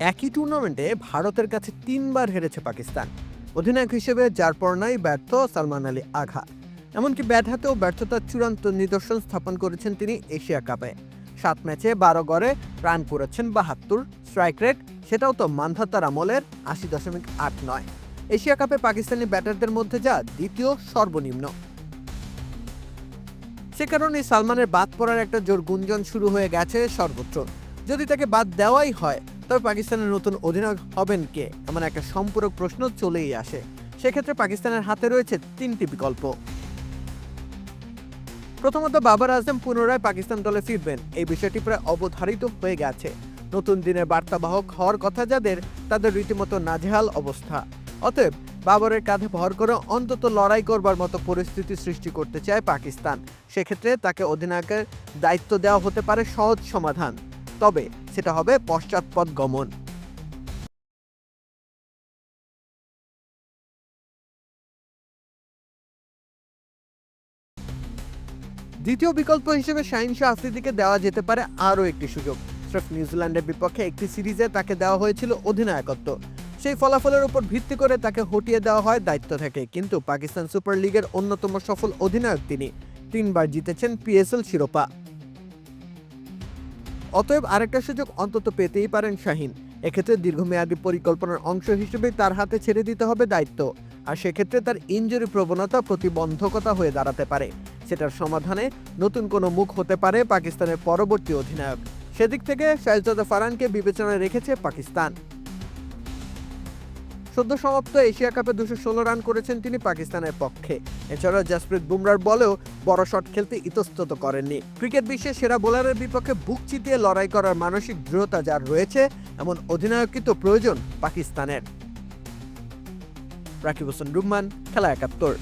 একই টুর্নামেন্টে ভারতের কাছে তিনবার হেরেছে পাকিস্তান। অধিনায়ক হিসেবে যার পর নাই ব্যর্থ সালমান আলী আঘা। এমনকি ব্যাট হাতেও ব্যর্থতার চূড়ান্ত নিদর্শন স্থাপন করেছেন তিনি এশিয়া কাপে। সাত ম্যাচে বারো গড়ে রান করেছেন বাহাত্তর স্ট্রাইক রেট সেটাও তো মান্ধাতার আমলের আশি দশমিক আট নয়। এশিয়া কাপে পাকিস্তানি ব্যাটারদের মধ্যে যা দ্বিতীয় সর্বনিম্ন। সে কারণে সালমানের বাদ পড়ার একটা জোর গুঞ্জন শুরু হয়ে গেছে সর্বত্র। যদি তাকে বাদ দেওয়াই হয় তবে পাকিস্তানের নতুন অধিনায়ক হবেন কে? এমন একটা সম্পূরক প্রশ্ন চলেই আসে। সেক্ষেত্রে পাকিস্তানের হাতে রয়েছে তিনটি বিকল্প। প্রথমত, বাবার আজম পুনরায় পাকিস্তান দলে ফিরবেন। এই বিষয়টি প্রায় অবধারিত হয়ে গেছে। নতুন দিনের বার্তাবাহক হওয়ার কথা যাদের, তাদের রীতিমতো নাজেহাল অবস্থা। অতএব, বাবরের কাঁধে ভর করে অন্তত লড়াই করবার মতো পরিস্থিতি সৃষ্টি করতে চায় পাকিস্তান। সেক্ষেত্রে তাকে অধিনায়কের দায়িত্ব দেওয়া হতে পারে সহজ সমাধান। তবে সেটা হবে পশ্চাৎপদ গমন। দ্বিতীয় বিকল্প হিসেবে শাহিন শাহ আফ্রিদিকে দেওয়া যেতে পারে আরও একটি সুযোগ। স্রেফ নিউজিল্যান্ডের বিপক্ষে একটি সিরিজে তাকে দেওয়া হয়েছিল অধিনায়কত্ব। সেই ফলাফলের উপর ভিত্তি করে তাকে হটিয়ে দেওয়া হয় দায়িত্ব থেকে, কিন্তু পাকিস্তান সুপার লিগের অন্যতম সফল অধিনায়ক তিনি। তিনবার জিতেছেন পিএসএল শিরোপা। অতএব আরেকটা সুযোগ অন্তত পেতেই পারেন শাহিন। এক্ষেত্রে দীর্ঘমেয়াদী পরিকল্পনার অংশ হিসেবে তার হাতে ছেড়ে দিতে হবে দায়িত্ব। আর সেক্ষেত্রে তার ইঞ্জুরি প্রবণতা প্রতিবন্ধকতা হয়ে দাঁড়াতে পারে। সেটার সমাধানে নতুন কোনো মুখ হতে পারে পাকিস্তানের পরবর্তী অধিনায়ক। সেদিক থেকে শাহজাদা ফারানকে বিবেচনায় রেখেছে পাকিস্তান। সদ্য সমাপ্ত এশিয়া কাপে দুশো ষোলো রান করেছেন তিনি পাকিস্তানের পক্ষে। এছাড়াও জাসপ্রীত বুমরার বলেও বড় শট খেলতে ইতস্তত করেননি। ক্রিকেট বিশ্বের সেরা বোলারের বিপক্ষে বুক চিতিয়ে লড়াই করার মানসিক দৃঢ়তা যার রয়েছে, এমন অধিনায়কই তো প্রয়োজন পাকিস্তানের। রাকিব হোসেন রুম্মান, খেলা একাত্তর।